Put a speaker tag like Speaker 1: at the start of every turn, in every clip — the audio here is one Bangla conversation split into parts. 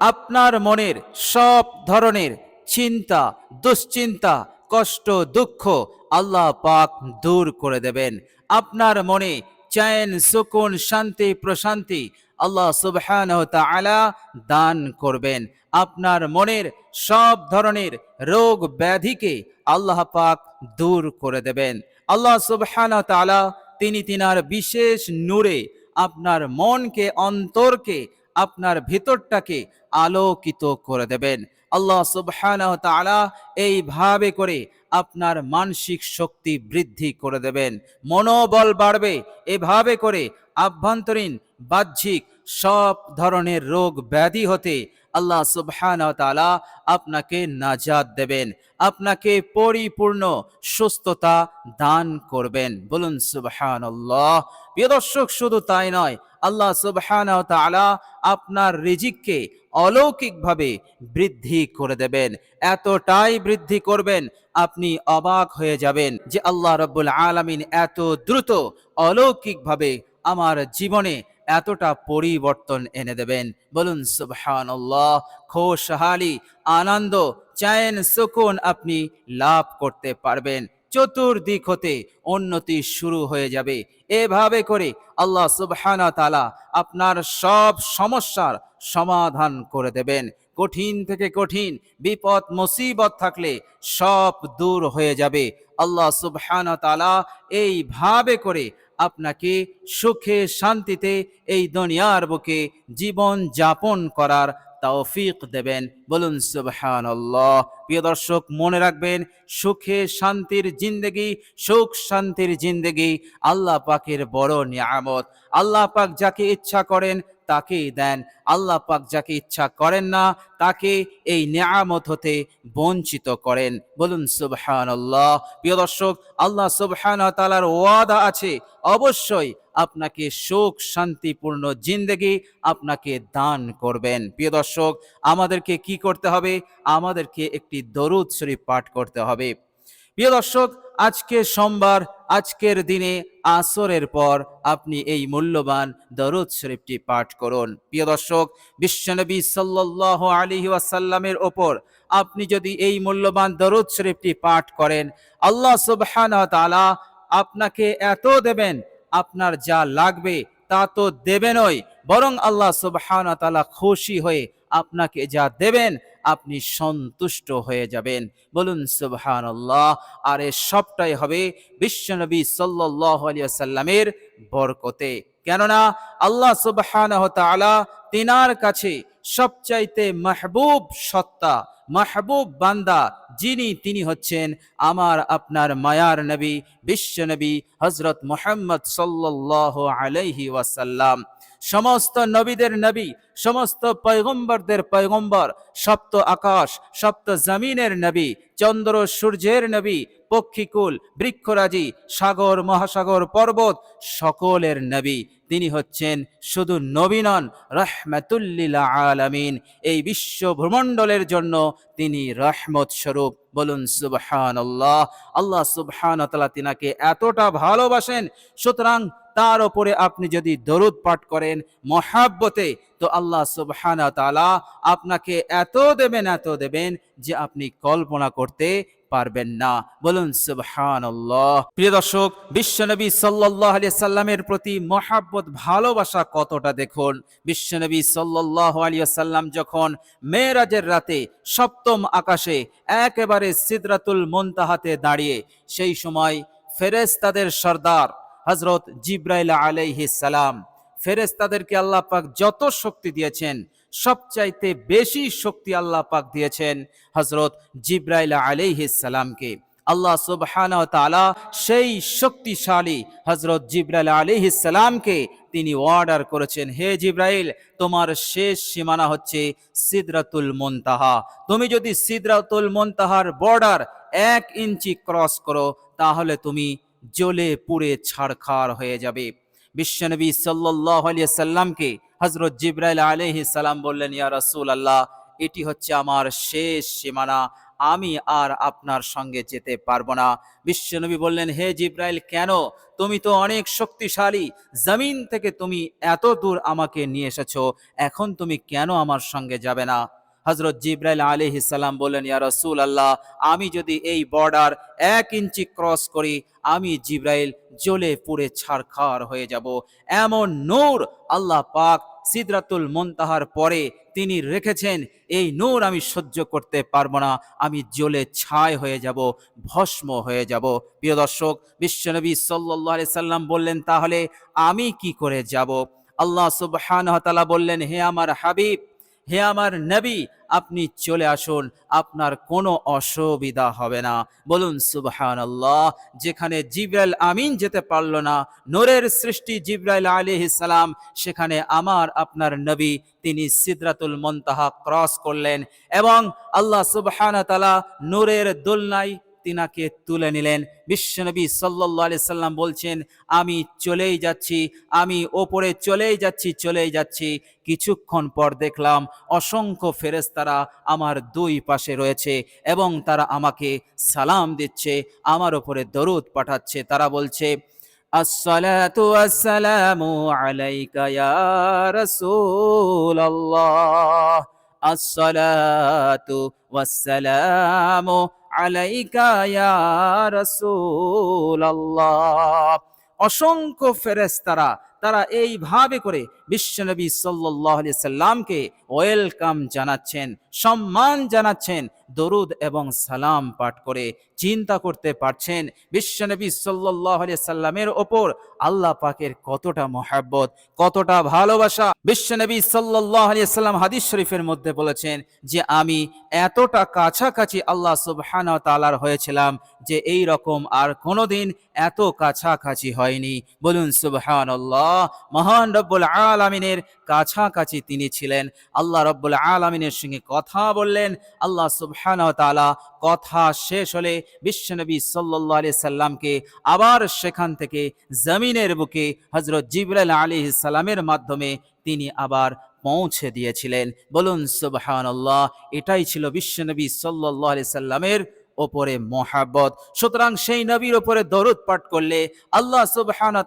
Speaker 1: আপনার মনের সব ধরনের চিন্তা, দুশ্চিন্তা, কষ্ট, দুঃখ আল্লাহ পাক দূর করে দেবেন। আপনার মনে চैन সুকুন, শান্তি, প্রশান্তি আল্লাহ সুবহানাহু তাআলা দান করবেন। আপনার মনের সব ধরনের রোগ ব্যাধিকে আল্লাহ পাক দূর করে দেবেন। আল্লাহ সুবহানাহু তাআলা তিনি তিনার বিশেষ নূরে আপনার মনকে, অন্তরকে আপনার ভিতরটাকে আলোকিত করে দেবেন। আল্লাহ সুবহানাহু তাআলা এইভাবে করে আপনার মানসিক শক্তি বৃদ্ধি করে দেবেন। মনোবল বাড়বে, এভাবে করে আভ্যন্তরীণ, বাহ্যিক সব ধরনের রোগ ব্যাধি হতে আল্লাহ সুবহানাহু তাআলা আপনাকে নাজাদ দেবেন। আপনাকে পরিপূর্ণ সুস্থতা দান করবেন। বলুন সুবহানাল্লাহ। প্রিয় দর্শক, শুধু তাই নয় আল্লাহ সুবহানাহু তাআলা আপনার রিজিককে অলৌকিকভাবে বৃদ্ধি করে দেবেন। এতটাই বৃদ্ধি করবেন, আপনি অবাক হয়ে যাবেন যে আল্লাহ রব্বুল আলামিন এত দ্রুত অলৌকিকভাবে আমার জীবনে এতটা পরিবর্তন এনে দেবেন। বলুন, সুবহানাল্লাহ, খোশহালি, আনন্দ চ্যান সুকুন আপনি লাভ করতে পারবেন। চতুর্দিক হতে উন্নতি শুরু হয়ে যাবে। এভাবে করে আল্লাহ সুবহানা তালা আপনার সব সমস্যার সমাধান করে দেবেন। কঠিন থেকে কঠিন, বিপদ, মুসিবত থাকলে সব দূর হয়ে যাবে। আল্লাহ সুবহানা তালা এইভাবে করে আপনাকে সুখে শান্তিতে এই দুনিয়ার বুকে জীবন যাপন করার তৌফিক দেবেন। বলুন, সুবহানাল্লাহ। প্রিয় দর্শক, মনে রাখবেন, সুখে শান্তির জিন্দেগি, সুখ শান্তির জিন্দেগি আল্লাহ পাকের বড় নিয়ামত। আল্লাহ পাক যাকে ইচ্ছা করেন তাকেই দেন। আল্লাহ পাক যাকে ইচ্ছা করেন না, তাকে এই নিয়ামত হতে বঞ্চিত করেন। বলুন, সুবহানাল্লাহ। প্রিয় দর্শক, আল্লাহ সুবহানাহু তাআলার ওয়াদা আছে। অবশ্যই আপনাকে সুখ, শান্তিপূর্ণ জিন্দেগি আপনাকে দান করবেন। প্রিয় দর্শক, আমাদেরকে কি করতে হবে? আমাদেরকে একটি দরুদ শরীফ পাঠ করতে হবে। প্রিয় দর্শক, আজকে সোমবার, আজকের দিনে আসরের পর আপনি এই মূল্যবান দরুদ শরীফটি পাঠ করুন। প্রিয় দর্শক, বিশ্বনবী সাল্লাল্লাহু আলাইহি ওয়াসাল্লামের ওপর আপনি যদি এই মূল্যবান দরুদ শরীফটি পাঠ করেন, আল্লাহ সুবহানাহু ওয়া তাআলা আপনাকে এত দেবেন, আপনার যা লাগবে তা তো দেবেনই, বরং আল্লাহ সুবহানাহু ওয়া তাআলা খুশি হয়ে আপনাকে যা দেবেন আপনি সন্তুষ্ট হয়ে যাবেন। বলুন, সুবহানাল্লাহ। আর এ সবটাই হবে বিশ্বনবী আলাইহি ওয়াসাল্লামের বরকতে। কেননা আল্লাহ তাআলা তিনার কাছে সবচাইতে মাহবুব সত্তা, মাহবুব বান্দা যিনি, তিনি হচ্ছেন আমার, আপনার মায়ার নবী, বিশ্ব নবী হজরত মোহাম্মদ সাল্লাল্লাহু আলাইহি ওয়াসাল্লাম। সমস্ত নবীদের নবী, সমস্ত পয়গম্বরদের পয়গম্বর, সপ্ত আকাশ, সপ্ত জমিনের নবী, চন্দ্র সূর্যের নবী, পক্ষীকুল, বৃক্ষরাজি, সাগর, মহাসাগর পর্বত, সকলের নবী। তিনি হচ্ছেন শুধু নবী নন, রহমাতুল্লিল আলামিন। এই বিশ্ব ভ্রমণ্ডলের জন্য তিনি রহমত স্বরূপ। বলুন সুবহান আল্লাহ আল্লাহ সুবহান তিনাকে এতটা ভালোবাসেন। সুতরাং তার ওপরে আপনি যদি দরুদ পাঠ করেন মহাব্বতে, তো আল্লাহ সুবহানা তাআলা আপনাকে এত দেবেন এত দেবেন যে আপনি কল্পনা করতে পারবেন না। বলুন সুবহানাল্লাহ। প্রিয় দর্শক, বিশ্বনবী সাল্লাল্লাহু আলাইহি সাল্লামের প্রতি মহাব্বত, ভালোবাসা কতটা দেখুন। বিশ্বনবী সাল্লাল্লাহু আলাইহি সাল্লাম যখন মেরাজের রাতে সপ্তম আকাশে একেবারে সিদরাতুল মুনতাহাতে দাঁড়িয়ে, সেই সময় ফেরেশতাদের সর্দার হজরত জিব্রাইল সালাম। ফেরেশতাদেরকে আল্লাহ পাক যত শক্তি দিয়েছেন, সবচাইতে বেশি শক্তি আল্লাহ পাক দিয়েছেন হজরত জিব্রাইল সালামকে। আল্লাহ সুবহানাহু ওয়া তাআলা সেই শক্তিশালী হজরত জিব্রাইল সালামকে তিনি অর্ডার করেছেন, হে জিব্রাইল, তোমার শেষ সীমানা হচ্ছে সিদরাতুল মুনতাহা। তুমি যদি সিদরাতুল মুনতাহার বর্ডার এক ইঞ্চি ক্রস করো, তাহলে তুমি জ্বলে পুড়ে ছাড়খাড় হয়ে যাবে। বিশ্বনবী আলাইহি সাল্লামকে হযরত জিবরাইল আলাইহিস সালাম বললেন, ইয়া রাসূলুল্লাহ, এটি হচ্ছে আমার শেষ সীমানা। আমি আর আপনার সঙ্গে যেতে পারব না। বিশ্বনবী বললেন, হে জিব্রাইল, কেন? তুমি তো অনেক শক্তিশালী। জমিন থেকে তুমি এত দূর আমাকে নিয়ে এসেছ। এখন তুমি কেন আমার সঙ্গে যাবে না? হজরত জিব্রাইল আলাইহিস সালাম বললেন, ইয়া রাসূল আল্লাহ আমি যদি এই বর্ডার এক ইঞ্চি ক্রস করি, আমি জিব্রাইল জ্বলে পুড়ে ছারখার হয়ে যাব। এমন নূর আল্লাহ পাক সিদরাতুল মুনতাহার পরে তিনি রেখেছেন, এই নূর আমি সহ্য করতে পারব না, আমি জ্বলে ছাই হয়ে যাব, ভস্ম হয়ে যাব। প্রিয় দর্শক বিশ্বনবী আলাইহি সাল্লাম বললেন, তাহলে আমি কি করে যাব? আল্লাহ সুবহানাহু ওয়া বললেন, হে আমার হাবিব হে আমার নবী, আপনি চলে আসুন, আপনার কোনো অসুবিধা হবে না। বলুন সুবহান আল্লাহ যেখানে জিব্রাইল আমিন যেতে পারল না, নূরের সৃষ্টি জিব্রাইল আলাইহিস সালাম, সেখানে আমার, আপনার নবী, তিনি সিদরাতুল মুনতাহা ক্রস করলেন এবং আল্লাহ সুবহান তাআলা নূরের দোলনায় তিনাকে তুলে নিলেন। বিশ্বনবী আলাইহি সাল্লাম বলছেন, আমি চলেই যাচ্ছি, আমি ওপরে চলেই যাচ্ছি চলেই যাচ্ছি। কিছুক্ষণ পর দেখলাম অসংখ্য ফেরেশতারা আমার দুই পাশে রয়েছে এবং তারা আমাকে সালাম দিচ্ছে, আমার ওপরে দরুদ পাঠাচ্ছে। তারা বলছে আসসালাতু ওয়াসসালামু আলাইকা ইয়া রাসূলুল্লাহ। অসংখ্য ফেরেশতারা, তারা এইভাবে করে বিশ্বনবী আলাইহি সাল্লামকে ওয়েলকাম জানাচ্ছেন, সম্মান জানাচ্ছেন দরুদ এবং সালাম পাঠ করে চিন্তা করতে পারছেন। বিশ্বনবী আলাইহি সাল্লামের ওপর আল্লাহ পাকের কতটা মহাব্বত, কতটা ভালোবাসা। বিশ্বনবী আলাইহি সাল্লাম হাদিস শরীফের মধ্যে বলেছেন যে, আমি এতটা কাছাকাছি আল্লাহ সুবহানাহু তালার হয়েছিলাম যে, এই রকম আর কোনোদিন এত কাছাকাছি হয়নি। বলুন, সুবহানাল্লাহ, মহান রব্বুল আলামিনের কাছাকাছি তিনি ছিলেন। আল্লাহ রব্বুল আলামিনের সঙ্গে কথা বললেন। আল্লাহ সুবহানাহু কথা শেষ হলে বিশ্বনবী সাল্লাল্লাহু আলাইহি সাল্লামকে আবার সেখান থেকে জমিনের বুকে হযরত জিবরাইল আলাইহিস সালামের মাধ্যমে তিনি আবার পৌঁছে দিয়েছিলেন। বলুন, সুবহানাল্লাহ, এটাই ছিল বিশ্বনবী সাল্লাল্লাহু আলাইহি সাল্লামের ওপরে মহাব্বত। সুতরাং সেই নবীর ওপরে দরুদ পাঠ করলে আল্লাহ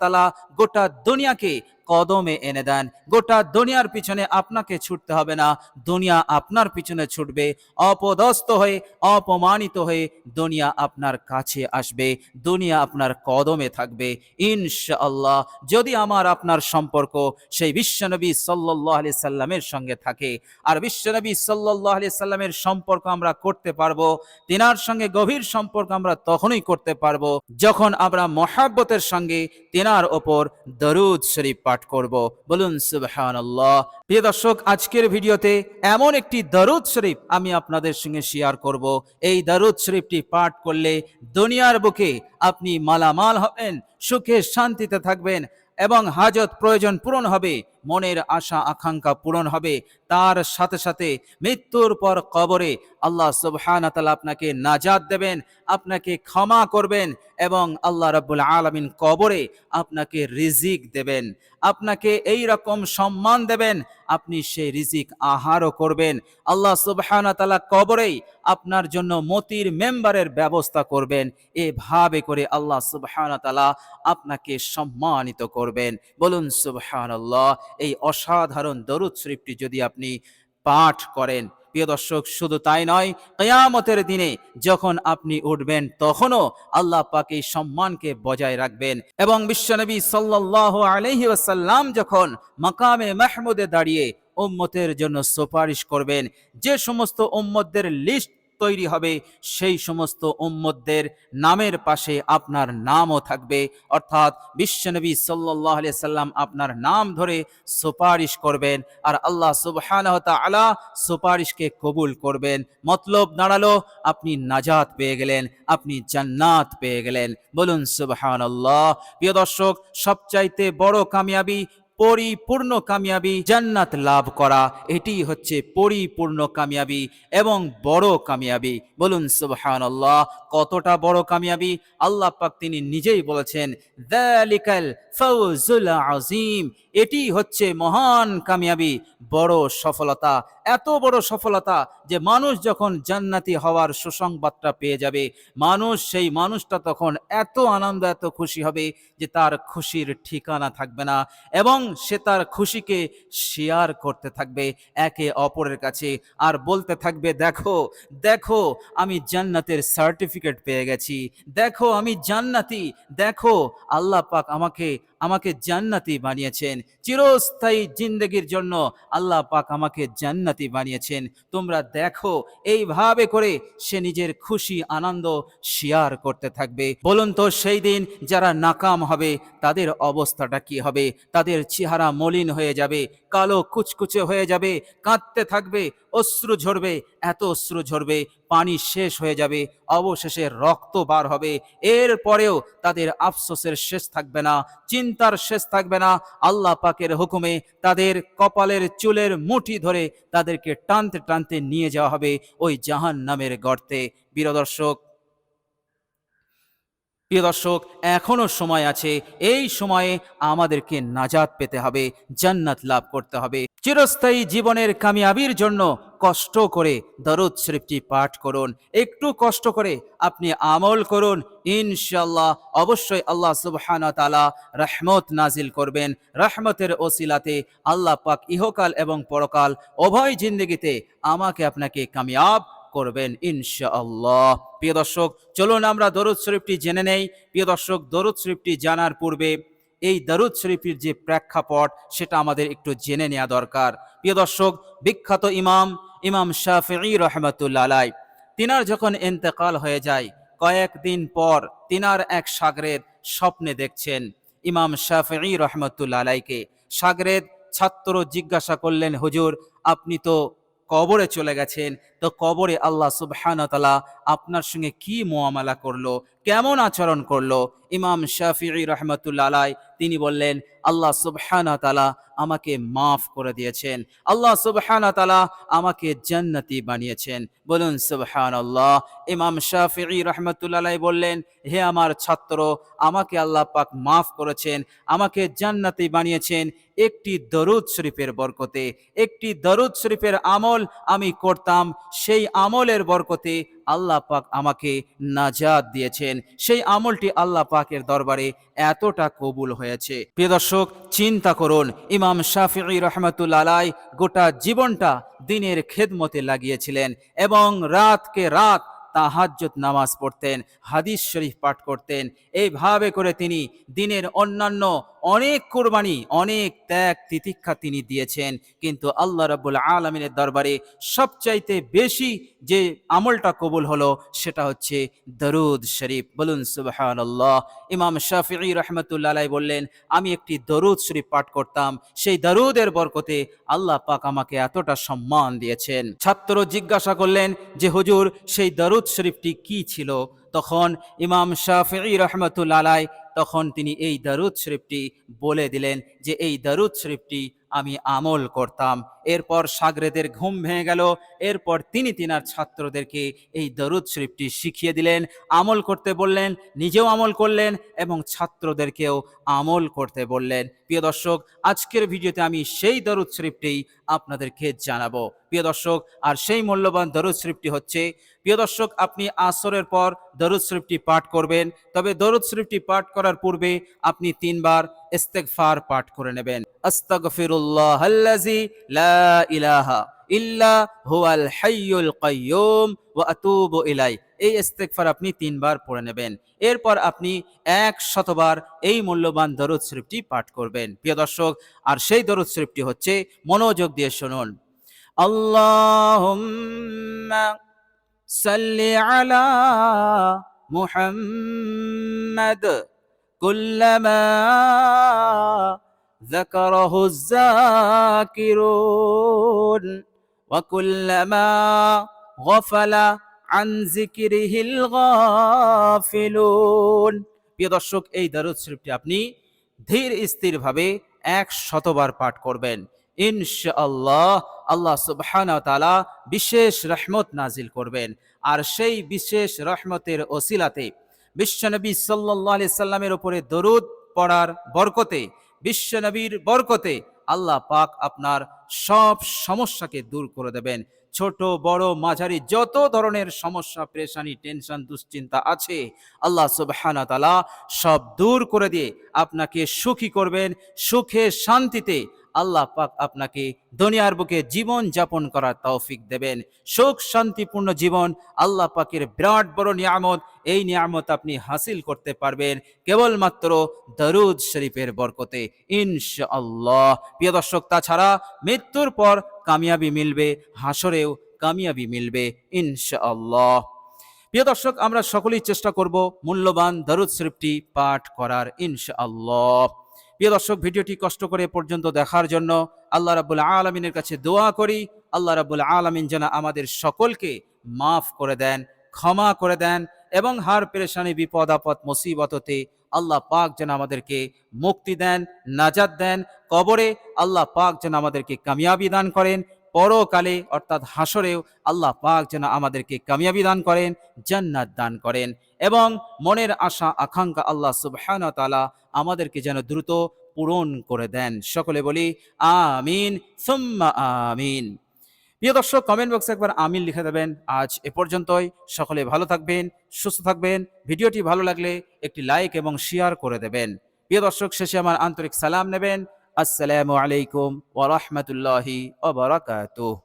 Speaker 1: তাআলা গোটা দুনিয়াকে কদমে এনে দেন। গোটা দুনিয়ার পিছনে আপনাকে ছুটতে হবে না। দুনিয়া আপনার পিছনে ছুটবে। অপদস্থ হয়ে, অপমানিত হয়ে দুনিয়া আপনার কাছে আসবে। দুনিয়া আপনার কদমে থাকবে। ইনশাআল্লাহ, যদি আমার আপনার সম্পর্ক সেই বিশ্বনবী সাল্লাল্লাহু আলি সাল্লামের সঙ্গে থাকে, আর বিশ্বনবী সাল্লাল্লাহু আলাইহি সাল্লামের সম্পর্ক আমরা করতে পারব, তিনার সঙ্গে গভীর সম্পর্ক আমরা তখনই করতে পারব, যখন আমরা মহাব্বতের সঙ্গে তিনার ওপর দরুদ শরীফ পাঠ করব। বলুন, সুবহানাল্লাহ। প্রিয় দর্শক, আজকের ভিডিওতে এমন একটি দারুদ শরীফ আমি আপনাদের সঙ্গে শেয়ার করব। এই দারুদ শরীফটি পাঠ করলে দুনিয়ার বুকে আপনি মালামাল হবেন, সুখে শান্তিতে থাকবেন এবং হাজত প্রয়োজন পূরণ হবে, মনের আশা, আকাঙ্ক্ষা পূরণ হবে। তার সাথে সাথে মৃত্যুর পর কবরে আল্লাহ সুবহান আপনাকে নাজাত দেবেন, আপনাকে ক্ষমা করবেন এবং আল্লাহ রাব্বুল আলামিন কবরে আপনাকে রিজিক দেবেন। আপনাকে এই রকম সম্মান দেবেন, আপনি সেই রিজিক আহারও করবেন। আল্লাহ সুবহান তাআলা কবরেই আপনার জন্য মতির মেম্বারের ব্যবস্থা করবেন। এভাবে করে আল্লাহ সুবহান তাআলা আপনাকে সম্মানিত করবেন। বলুন সুবহানাল্লাহ, এই অসাধারণ দরুদ শরীফটি যদি আপনি পাঠ করেন প্রিয় দর্শক, শুধু তাই নয়, কেয়ামতের দিনে যখন আপনি উঠবেন, তখনও আল্লাহ পাক এই সম্মানকে বজায় রাখবেন। এবং বিশ্বনবী সাল্লাল্লাহু আলাইহি ওয়াসাল্লাম যখন মাকামে মাহমুদে দাঁড়িয়ে উম্মতের জন্য সুপারিশ করবেন, যে সমস্ত উম্মতদের লিস্ট তৈরি হবে, সেই সমস্ত উম্মতদের নামের পাশে আপনার নামও থাকবে। অর্থাৎ বিশ্বনবী আলাইহি সাল্লাম আপনার নাম ধরে সুপারিশ করবেন আর আল্লাহ সুবহানাহু তাআলা সুপারিশকে কবুল করবেন। মতলব দাঁড়াল, আপনি নাজাত পেয়ে গেলেন, আপনি জান্নাত পেয়ে গেলেন। বলুন সুবহানাল্লাহ। প্রিয় দর্শক, সবচাইতে বড় কামিয়াবি পরিপূর্ণ কামিয়াবি জান্নাত লাভ করা। এটি হচ্ছে পরিপূর্ণ কামিয়াবি এবং বড় কামিয়াবি। বলুন সুবহান কতটা বড় কামিয়াবি? আল্লাহ পাক তিনি নিজেই বলেছেন, যালিকাল আজিম এটি হচ্ছে মহান কামিয়াবি। বড় সফলতা, এত বড় সফলতা যে মানুষ যখন জান্নাতি হওয়ার সুসংবাদটা পেয়ে যাবে, মানুষ সেই মানুষটা তখন এত আনন্দ, এত খুশি হবে যে তার খুশির ঠিকানা থাকবে না এবং সে তার খুশিকে শেয়ার করতে থাকবে একে অপরের কাছে আর বলতে থাকবে, দেখো দেখো, আমি জান্নাতের সার্টিফিকেট পেয়ে গেছি। দেখো, আমি জান্নাতি। দেখো, আল্লাহ পাক আমাকে আমাকে জান্নাতি বানিয়েছেন। চিরস্থায়ী জিন্দগির জন্য আল্লাহ পাক আমাকে জান্নাতি বানিয়েছেন। তোমরা দেখো, এইভাবে করে সে নিজের খুশি আনন্দ শেয়ার করতে থাকবে। বলুন তো, সেই দিন যারা নাকাম হবে, তাদের অবস্থাটা কি হবে? তাদের চেহারা মলিন হয়ে যাবে। কালো কুচকুচে হয়ে যাবে, কাঁদতে থাকবে, অশ্রু ঝরবে, এত অশ্রু ঝরবে, পানি শেষ হয়ে যাবে, অবশেষে রক্ত বার হবে। এর পরেও তাদের আফসোসের শেষ থাকবে না, চিন্তার শেষ থাকবে না। আল্লাহ পাকের হুকুমে তাদের কপালের চুলের মুঠি ধরে তাদেরকে টানতে টানতে নিয়ে যাওয়া হবে ওই জাহান নামের গর্তে বীরদর্শক প্রিয় দর্শক এখনও সময় আছে। এই সময়ে আমাদেরকে নাজাত পেতে হবে, জান্নাত লাভ করতে হবে। চিরস্থায়ী জীবনের কামিয়াবির জন্য কষ্ট করে দরুদ শরীফটি পাঠ করুন। একটু কষ্ট করে আপনি আমল করুন। ইনশাল্লাহ অবশ্যই আল্লাহ সুবহান তালা রহমত নাজিল করবেন। রহমতের ওসিলাতে আল্লাহ পাক ইহকাল এবং পরকাল উভয় জিন্দগিতে আমাকে আপনাকে কামিয়াব করবেন, ইনশাআল্লাহ। প্রিয় দর্শক, চলুন আমরা দরুদ শরীফটি জেনে নেই। প্রিয় দর্শক, দরুদ শরীফটি জানার পূর্বে এই দরুদ শরীফের যে প্রেক্ষাপট, সেটা আমাদের একটু জেনে নেওয়া দরকার। প্রিয় দর্শক, বিখ্যাত ইমাম ইমাম শাফি রহমতুল্লা আলাই তিনার যখন এন্তেকাল হয়ে যায়, কয়েকদিন পর তিনার এক সাগরেদ স্বপ্নে দেখছেন ইমাম শাফি রহমতুল্লা আলাইকে সাগরেদ ছাত্র জিজ্ঞাসা করলেন, হুজুর, আপনি তো কবরে চলে গেছেন তো কবরে আল্লাহ সুবহানতালা আপনার সঙ্গে কি মোয়ামেলা করল, কেমন আচরণ করল? ইমাম শাফি রহমতুল্লা আলাই তিনি বললেন, আল্লাহ সুবহানতালা আমাকে মাফ করে দিয়েছেন। আল্লাহ সুবহানতালা আমাকে জান্নাতি বানিয়েছেন। বলুন সুবহান আল্লাহ ইমাম শাফি রহমতুল্লা আলাই বললেন, হে আমার ছাত্র, আমাকে আল্লাহ পাক মাফ করেছেন, আমাকে জান্নাতি বানিয়েছেন একটি দরুদ শরীফের বরকতে। একটি দরুদ শরীফের আমল আমি করতাম সেই আমলের বরকতে আল্লাহ পাক আমাকে নাজাদ দিয়েছেন। সেই আমলটি আল্লাহ পাকের দরবারে এতটা কবুল হয়েছে। প্রিয় দর্শক, চিন্তা করুন, ইমাম শাফি রহমতুল আলাই গোটা জীবনটা দিনের খেদমতে লাগিয়েছিলেন এবং রাতকে রাত তাহাজ্জত নামাজ পড়তেন, হাদিস শরীফ পাঠ করতেন। এইভাবে করে তিনি দিনের অন্যান্য অনেক কোরবানি, অনেক ত্যাগ তিতিক্ষা তিনি দিয়েছেন। কিন্তু আল্লাহ রাব্বুল আলমিনের দরবারে সবচাইতে বেশি যে আমলটা কবুল হলো, সেটা হচ্ছে দরুদ শরীফ। বলুন সুবহান আল্লাহ ইমাম শাফি রহমতুল্লাহ বললেন, আমি একটি দরুদ শরীফ পাঠ করতাম। সেই দরুদের বরকতে আল্লাহ পাক আমাকে এতটা সম্মান দিয়েছেন। ছাত্র জিজ্ঞাসা করলেন যে, হুজুর, সেই দরুদ শরীফটি কি ছিল? তখন ইমাম শাফি রহমতুল্লাহ তখন তিনি এই দারুদ শরীফটি বলে দিলেন যে, এই দারুদ শরীফটি আমি আমল করতাম। এরপর সাগরেদের ঘুম ভেঙে গেল। এরপর তিনি তিনার ছাত্রদেরকে এই দরুদ শরীফটি শিখিয়ে দিলেন, আমল করতে বললেন, নিজেও আমল করলেন এবং ছাত্রদেরকেও আমল করতে বললেন। প্রিয় দর্শক, আজকের ভিডিওতে আমি সেই দরুদ শরীফটি আপনাদেরকে জানাব। প্রিয় দর্শক, আর সেই মূল্যবান দরুদ শরীফটি হচ্ছে, প্রিয় দর্শক, আপনি আসরের পর দরুদ শরীফটি পাঠ করবেন, তবে দরুদ শরীফটি পাঠ করার পূর্বে আপনি তিনবার ইস্তেগফার পাঠ করে নেবেন। আস্তাগফিরুল্লাহ লা ইলাহা ইল্লা হুয়াল হাইয়ুল কাইয়ুম ওয়া আতুবু ইলাই এই ইস্তেগফার আপনি তিনবার পড়ে নেবেন। এরপর আপনি এক শতবার এই মূল্যবান দরুদ শরীফটি পাঠ করবেন। প্রিয় দর্শক, আর সেই দরুদ শরীফটি হচ্ছে, মনোযোগ দিয়ে শুনুন। আল্লাহুম্মা সাল্লি আলা মুহাম্মাদ كلما ذكره الذاكرون وكلما غفل عن ذكره الغافلون প্রিয় দর্শক এই দরুদ শরীফটি আপনি ধীর স্থিরভাবে এক শতবার পাঠ করবেন ইনশাআল্লাহ আল্লাহ সুবহানাহু ওয়া তাআলা বিশেষ রহমত নাজিল করবেন। আর সেই বিশেষ রহমতের ওসিলাতে বিশ্বনবী সাল্লাহ আলি সাল্লামের ওপরে দরুদ পড়ার বরকতে, বিশ্বনবীর বরকতে আল্লাহ পাক আপনার সব সমস্যাকে দূর করে দেবেন। ছোট, বড়, মাঝারি, যত ধরনের সমস্যা, পেরেশানি, টেনশন, দুশ্চিন্তা আছে, আল্লাহ সুবহানা তালা সব দূর করে দিয়ে আপনাকে সুখী করবেন, সুখে শান্তিতে আল্লাহ পাক আপনাকে দুনিয়ার বুকে জীবন যাপন করার তৌফিক দেবেন। সুখ শান্তিপূর্ণ জীবন আল্লাহ পাকের বিরাট বড় নিয়ামত, এই নিয়ামত আপনি হাসিল করতে পারবেন কেবলমাত্র দরুদ শরীফের বরকতে, ইনশাআল্লাহ। প্রিয় দর্শক, তাছাড়া মৃত্যুর পর কামিয়াবি মিলবে, হাসরেও কামিয়াবি মিলবে, ইনশাআল্লাহ। প্রিয় দর্শক, আমরা সকলেই চেষ্টা করব মূল্যবান দরুদ শরীফটি পাঠ করার, ইনশাআল্লাহ। প্রিয় দর্শক, ভিডিওটি কষ্ট করে পর্যন্ত দেখার জন্য আল্লাহ রাবুল আলমিনের কাছে দোয়া করি। আল্লাহ রাবুল আলমিন যেন আমাদের সকলকে মাফ করে দেন, ক্ষমা করে দেন এবং হার পেরেশানি, বিপদ, আপদ, মুসিবততে আল্লাহ পাক যেন আমাদেরকে মুক্তি দেন নাজাদ দেন। কবরে আল্লাহ পাক যেন আমাদেরকে কামিয়াবি দান করেন। পরকালে অর্থাৎ হাসরেও আল্লাহ পাক যেন আমাদেরকে কামিয়াবি দান করেন, জান্নাত দান করেন এবং মনের আশা, আকাঙ্ক্ষা আল্লাহ সুবহান তালা আমাদেরকে যেন দ্রুত পূরণ করে দেন। সকলে বলি, আমিন, সুম্মা আমিন। প্রিয় দর্শক কমেন্ট বক্সে একবার আমিন লিখে দেবেন। আজ এ পর্যন্তই। সকলে ভালো থাকবেন, সুস্থ থাকবেন। ভিডিওটি ভালো লাগলে একটি লাইক এবং শেয়ার করে দেবেন। প্রিয় দর্শক, শেষে আমার আন্তরিক সালাম নেবেন। আসসালামু আলাইকুম ওয়া রাহমাতুল্লাহি ওয়া বারাকাতুহু।